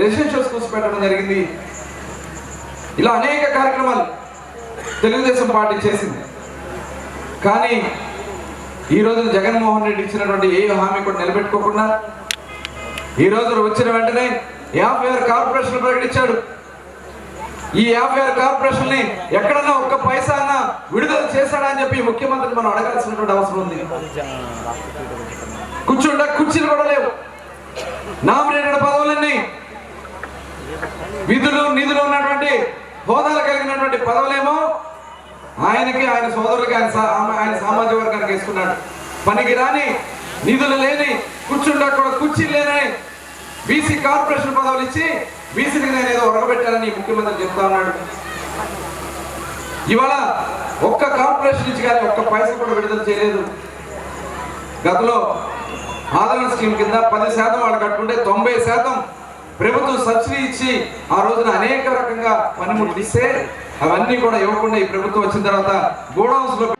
Residential schools పెట్టడం జరిగింది. ఇలా అనేక కార్యక్రమాలు తెలుగుదేశం పార్టీ చేసింది. కానీ ఈ రోజు జగన్మోహన్ రెడ్డి ఇచ్చినటువంటి ఏ హామీ కూడా నిలబెట్టుకోకుండా ఈ రోజు వచ్చిన వెంటనే యాభై ఆరు కార్పొరేషన్ ప్రకటించాడు. ఈ యాభై ఆరు కార్పొరేషన్ని ఎక్కడన్నా ఒక్క పైసా అన్న విడుదల చేశాడా అని చెప్పి ముఖ్యమంత్రిని మనం అడగాల్సినటువంటి అవసరం ఉంది. కూర్చుండ కుర్చీలు కూడా లేవు. నామినేట్ విధులు నిధులు ఉన్నటువంటి హోదాలు కలిగినటువంటి పదవులేమో ఆయనకి ఆయన సోదరులకి ఆయన ఆమె- ఆయన సామాజిక వర్గానికి వేసుకున్నాడు. పనికి రాని నిధులు లేని కూర్చుండా కూడా కుర్చీలు లేని బీసీ కార్పొరేషన్ పదవులు ఇచ్చి బీసీకి నేను ఏదో ఉరగబెట్టానని ముఖ్యమంత్రి చెప్తా ఉన్నాడు. ఇవాళ ఒక్క కార్పొరేషన్ నుంచి కానీ ఒక్క పైస కూడా విడుదల చేయలేదు. గతంలో ఆదరణ స్కీమ్ కింద పది శాతం వాళ్ళు కట్టుకుంటే తొంభై శాతం ప్రభుత్వం సబ్సిడీ ఇచ్చి ఆ రోజున అనేక రకంగా పనిముట్లు ఇస్తే అవన్నీ కూడా ఇవ్వకుండా ఈ ప్రభుత్వం వచ్చిన తర్వాత గోడౌన్స్లో